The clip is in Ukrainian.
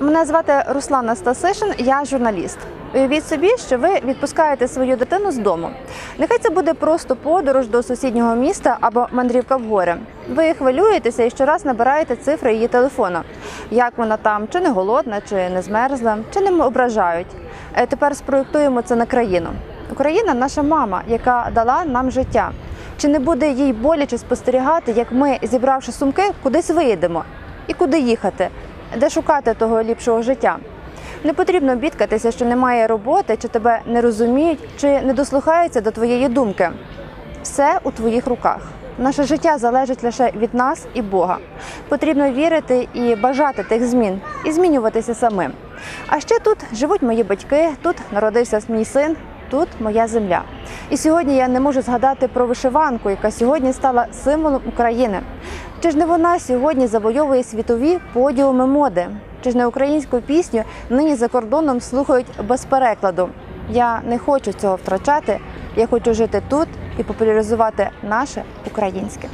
Мене звати Руслана Стасишин, я журналіст. Уявіть собі, що ви відпускаєте свою дитину з дому. Нехай це буде просто подорож до сусіднього міста або мандрівка в гори. Ви хвилюєтеся і щораз набираєте цифри її телефону. Як вона там, чи не голодна, чи не змерзла, чи не ображають. Е, Тепер спроєктуємо це на країну. Україна наша мама, яка дала нам життя. Чи не буде їй боляче спостерігати, як ми, зібравши сумки, кудись виїдемо? І куди їхати? Де шукати того ліпшого життя? Не потрібно бідкатися, що немає роботи, чи тебе не розуміють, чи не дослухаються до твоєї думки. Все у твоїх руках. Наше життя залежить лише від нас і Бога. Потрібно вірити і бажати тих змін, і змінюватися самим. А ще тут живуть мої батьки, тут народився мій син, тут моя земля. І сьогодні я не можу згадати про вишиванку, яка сьогодні стала символом України. Чи ж не вона сьогодні завойовує світові подіуми моди? Чи ж не українську пісню нині за кордоном слухають без перекладу? Я не хочу цього втрачати. Я хочу жити тут і популяризувати наше українське.